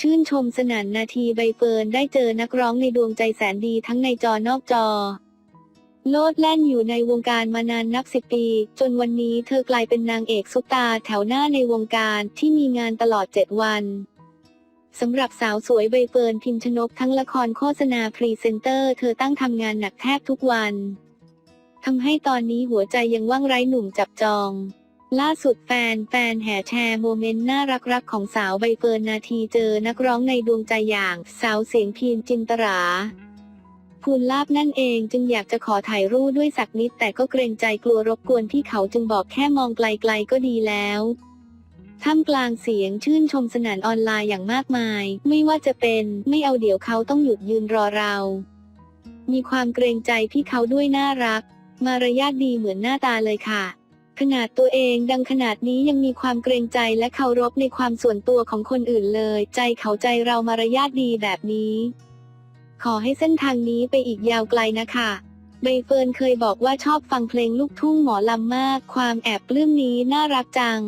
ชื่นชมสนั่นนาทีใบเฟิร์นได้เจอนักร้องในดวงใจแสนดีทั้งในจอนอกจอ โลดแล่นอยู่ในวงการมานานนับสิบปี จนวันนี้เธอกลายเป็นนางเอกซุปตาแถวหน้าในวงการที่มีงานตลอดเจ็ดวันสำหรับสาวสวยใบเฟิร์นพิมชนกทั้งละครโฆษณาพรีเซนเตอร์เธอตั้งทำงานหนักแทบทุกวันทำให้ตอนนี้หัวใจยังว่างไร้หนุ่มจับจอง ล่าสุดแฟนแฟนแห่แชร์โมเมนต์น่ารักๆของสาวใบเฟิร์นนาทีเจอนักร้องในดวงใจอย่างสาวเสียงพีนจินตราภูลลาบนั่นเองจึงอยากจะขอถ่ายรูปด้วยสักนิดแต่ก็เกรงใจกลัวรบกวนพี่เขาจึงบอกแค่มองไกลๆก็ดีแล้วท่ามกลางเสียงชื่นชมสนั่นออนไลน์อย่างมากมาย ไม่ว่าจะเป็นไม่เอาเดี๋ยวเขาต้องหยุดยืนรอเรา มีความเกรงใจพี่เขาด้วยน่ารัก มารยาทดีเหมือนหน้าตาเลยค่ะ ขนาดตัวเองดังขนาดนี้ยังมีความเกรงใจและเคารพในความส่วนตัวของคนอื่นเลย ใจเขาใจเรามารยาทดีแบบนี้ ขอให้เส้นทางนี้ไปอีกยาวไกลนะคะใบเฟิร์นเคยบอกว่าชอบฟังเพลงลูกทุ่งหมอลำมาก ความแอบปลื้มนี้น่ารักจัง